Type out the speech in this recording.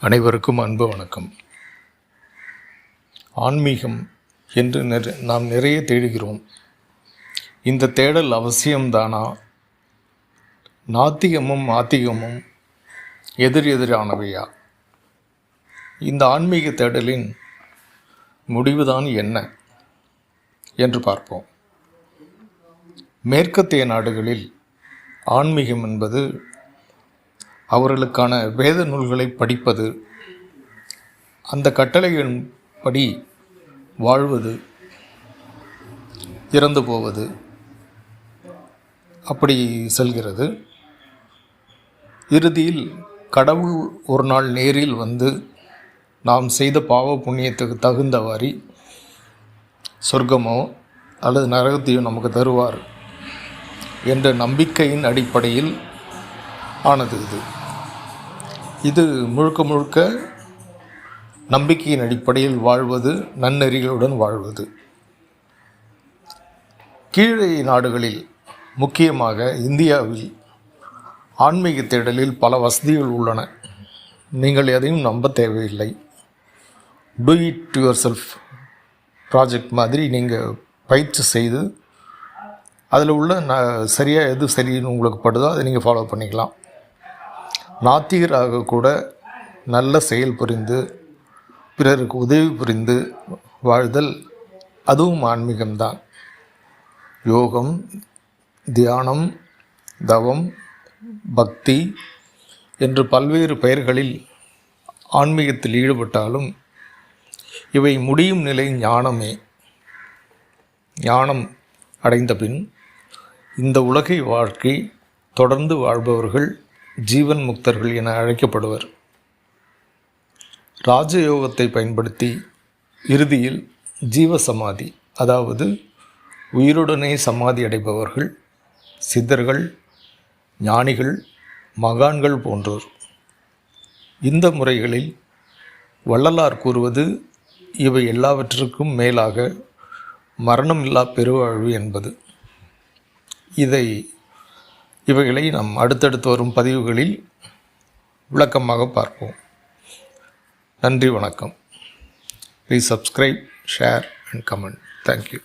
அனைவருக்கும் அன்பு வணக்கம். ஆன்மீகம் என்று நிற நாம் நிறைய தேடுகிறோம். இந்த தேடல் அவசியம்தானா? நாத்திகமும் ஆத்திகமும் எதிர் எதிரானவையா? இந்த ஆன்மீக தேடலின் முடிவுதான் என்ன என்று பார்ப்போம். மேற்கத்திய நாடுகளில் ஆன்மீகம் என்பது அவர்களுக்கான வேத நூல்களை படிப்பது அந்த கட்டளையின் படி வாழ்வது இறந்து போவது அப்படி செல்கிறது. இறுதியில் கடவுள் ஒரு நாள் நேரில் வந்து நாம் செய்த பாவ புண்ணியத்துக்கு தகுந்தவாறு சொர்க்கமோ அல்லது நரகத்தையோ நமக்கு தருவார் என்ற நம்பிக்கையின் அடிப்படையில் ஆனது இது. இது முழுக்க முழுக்க நம்பிக்கையின் அடிப்படையில் வாழ்வது நன்னெறிகளுடன் வாழ்வது. கீழே நாடுகளில் முக்கியமாக இந்தியாவில் ஆன்மீக தேடலில் பல வசதிகள் உள்ளன. நீங்கள் எதையும் நம்ப தேவையில்லை. Do it yourself project மாதிரி நீங்கள் பயிற்சி செய்து அதில் உள்ள ந சரியாக எது சரின்னு உங்களுக்கு படுதோ அதை நீங்கள் ஃபாலோ பண்ணிக்கலாம். நாத்திகராக கூட நல்ல செயல் புரிந்து பிறருக்கு உதவி புரிந்து வாழ்தல் அதுவும் ஆன்மீகம்தான். யோகம் தியானம் தவம் பக்தி என்று பல்வேறு பெயர்களில் ஆன்மீகத்தில் ஈடுபட்டாலும் இவை முடியும் நிலை ஞானமே. ஞானம் அடைந்த பின் இந்த உலகை வாழ்க்கை தொடர்ந்து வாழ்பவர்கள் ஜீவன் முக்தர்கள் என அழைக்கப்படுவர். ராஜயோகத்தை பயன்படுத்தி இறுதியில் ஜீவ சமாதி அதாவது உயிருடனே சமாதி அடைபவர்கள் சித்தர்கள் ஞானிகள் மகான்கள் போன்றோர். இந்த முறைகளில் வள்ளலார் கூறுவது இவை எல்லாவற்றிற்கும் மேலாக மரணமில்லா பெருவாழ்வு என்பது. இதை இவைகளை நாம் அடுத்தடுத்து வரும் பதிவுகளில் விளக்கமாக பார்ப்போம். நன்றி வணக்கம். Please subscribe share and comment thank you